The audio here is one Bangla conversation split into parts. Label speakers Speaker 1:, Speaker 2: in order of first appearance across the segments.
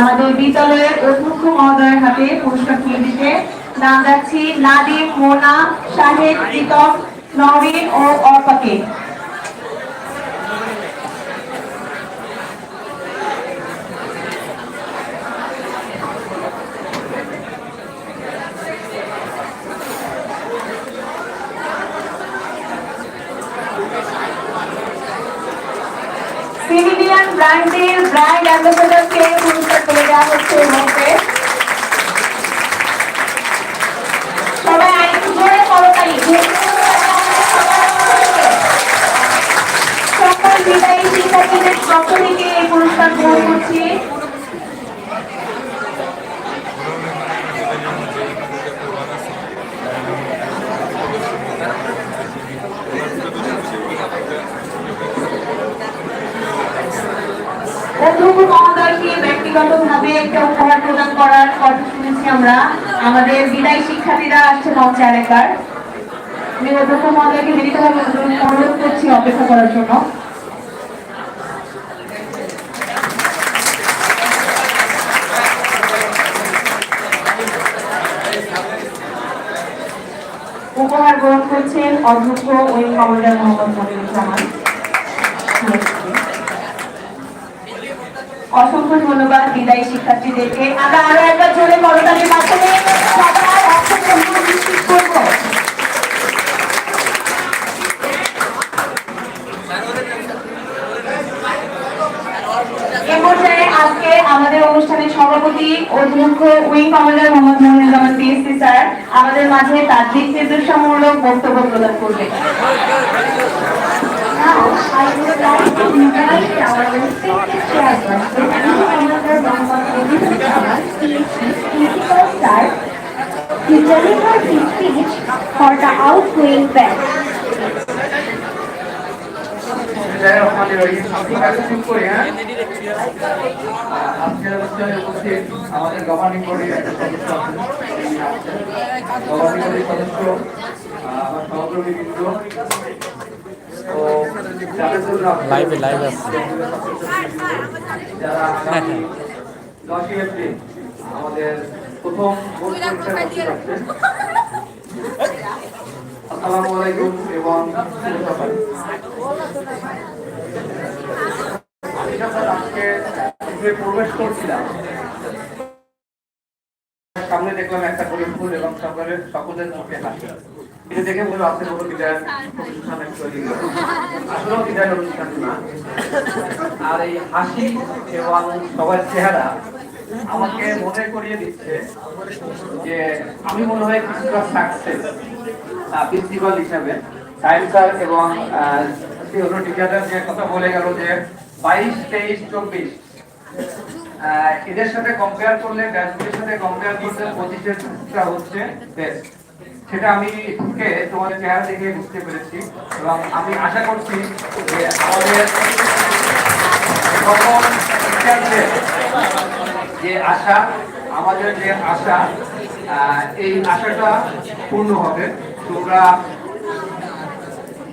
Speaker 1: আমাদের বিদ্যালয়ের অধ্যক্ষ মহোদয়ের হাতে পুরস্কার তুলে দিতে নাম যাচ্ছি নাদিম মোনা শাহেদ, প্রীতম, নবীন ও অর্পাকে। সিভিলিয়ান ব্র্যান্ডের ব্র্যান্ড অ্যাম্বাসেডরকে পুরস্কার তুলে দেওয়া হচ্ছে এই মুহূর্তে সবাই আরেকটু জোরে করতালি সকল বিদায়ী শিক্ষার্থীদের সকলকে এই পুরস্কার গ্রহণ করছি। অধ্যক্ষ ব্যক্তিগতভাবে একটা উপহার প্রদান করার শুনেছি আমরা। আমাদের বিদায়ী শিক্ষার্থীরা করছি অপেক্ষা করার জন্য। উপহার গ্রহণ করছেন অধ্যক্ষ ওই কমান্ডার মোহাম্মদ মনিরুজ্জামান। অসংখ্য ধন্যবাদ বিদায়ী শিক্ষার্থীদেরকে। আমরা আরও একবার জোরে করতালির মাধ্যমে করব। আজকে আমাদের অনুষ্ঠানের সভাপতি অধ্যক্ষ wing commander Mohammad Moniruzzaman PSC sir আমাদের মাঝে তার দিক নির্দেশনামূলক বক্তব্য প্রদান
Speaker 2: Now, I would like to invite our respected Sir, to deliver his speech for the outgoing batch.
Speaker 3: হ্যাঁ? আমাদের গভর্নিং বডির একটা সদস্য। গভর্নিং বডির সদস্য আমার জন্য আপনারা-
Speaker 4: লাইভে লাইভ আছে।
Speaker 3: প্রবেশ করছিলাম সামনে দেখলাম একটা গরিব ফুল এবং সকলের সকলের মুখে হাসি। এটা দেখে আর এই হাসি এবং সবার চেহারা আমাকে মনে করিয়ে দিচ্ছে যে আমি মনে হয় কিছুটা সাকসেস প্রিন্সিপাল হিসাবে সায়েন্স এবং কথা বলে গেল যে বাইশ, তেইশ, চব্বিশ এদের সাথে কম্পেয়ার করলে ব্যাচগুলির সাথে কম্পেয়ার করলে পঁচিশেরটা হচ্ছে বেস্ট সেটা আমি ঢুকে তোমাদের চেহারা দেখে বুঝতে পেরেছি এবং আমি আশা করছি যে আমাদের যে আশা, আমাদের যে আশা এই আশাটা পূর্ণ হবে। তোমরা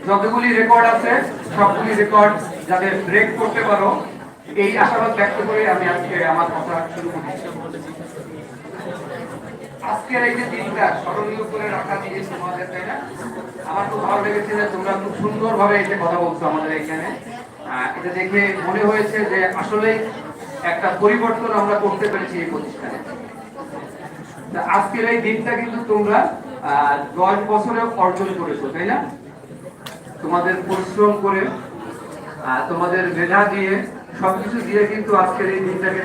Speaker 3: যতগুলি রেকর্ড আছে, সবগুলি রেকর্ড যাতে ব্রেক করতে পারো, এই আশাবাদ ব্যক্ত করে আমি আজকে আমার কথা শুরু করছি। আজকের এই যে দিনটা, স্মরণীয় করে রাখা দিয়ে তোমাদের, তাই না? আমার খুব ভালো লেগেছে যে তোমরা খুব সুন্দরভাবে এসে কথা বলছো আমাদের এখানে। এটা দেখে মনে হয়েছে যে আসলে একটা পরিবর্তন আমরা করতে পেরেছি এই প্রতিষ্ঠানে। আজকের এই দিনটা কিন্তু তোমরা দশ বছরে অর্জন করেছ, তাই না? তোমাদের পরিশ্রম করে তোমাদের মেধা দিয়ে সবকিছু দিয়ে কিন্তু আজকের এই দিনটাকে